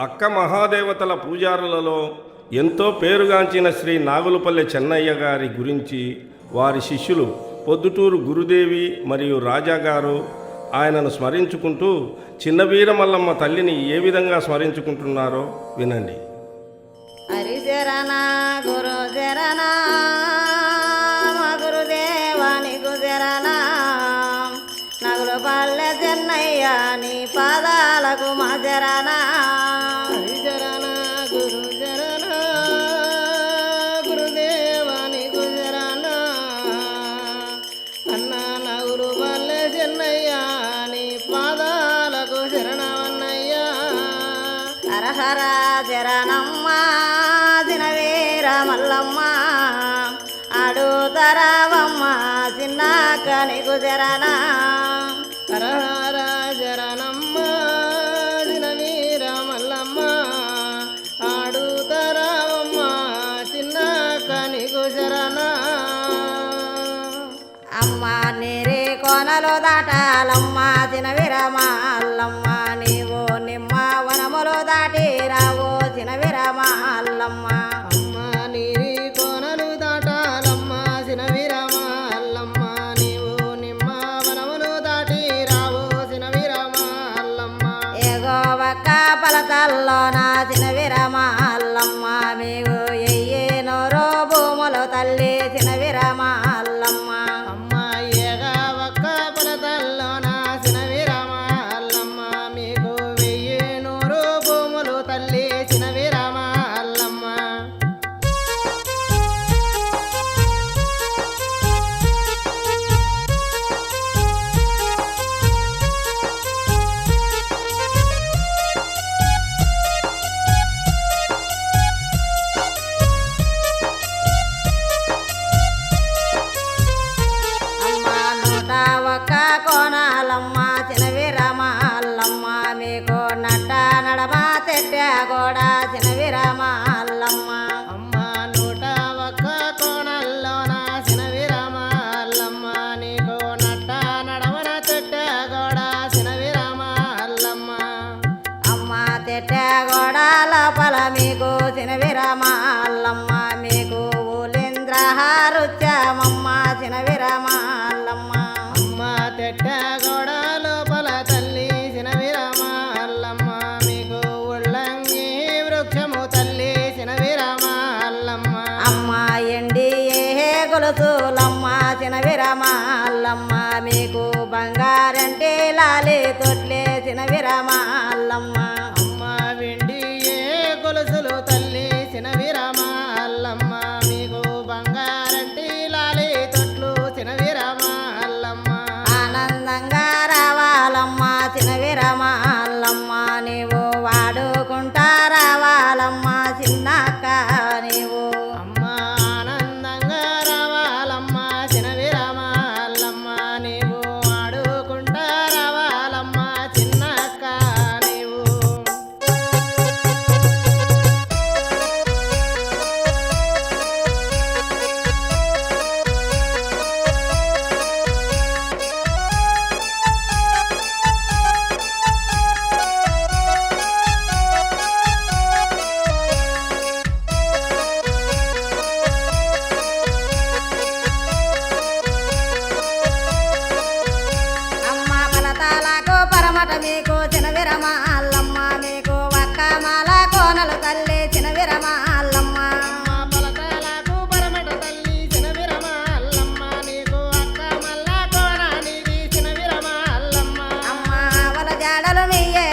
అక్క మహాదేవతల పూజారులలో ఎంతో పేరుగాంచిన శ్రీ నాగులపల్లె చెన్నయ్య గారి గురించి వారి శిష్యులు పొద్దుటూరు గురుదేవి మరియు రాజా గారు ఆయనను స్మరించుకుంటూ చిన్న వీరమల్లమ్మ తల్లిని ఏ విధంగా స్మరించుకుంటున్నారో వినండి. హరి శరణ గురు శరణ చెన్నయ్య నీ పాదాలకు శరణమన్నయ్యా హరహర శరణమ్మ దినవీర మల్లమ్మ. అడుతరావమ్మ చిన్న కనికు శరణ అమ్మ నీరే కోనలు దాటాలమ్మ చిన్న విరమాలమ్మ నీవు నిమ్మ వనములు దాటి రావు చిన్న అమ్మ నీరి కోనలు దాటాలమ్మ చిన్న విరమాలమ్మ నీవు నిమ్మ వనములు దాటి రావు చిన్న విరమాలమ్మ ఏగో ఒక్క నా చిన్న విరమాలమ్మ మీకు ఎయ్యే నోరో భూములు తల్లి నడమ తెట్ట అల్లమ్మ మీకు బంగారంటే లాలి తొట్లే చినవిరమాలమ్మ అక్క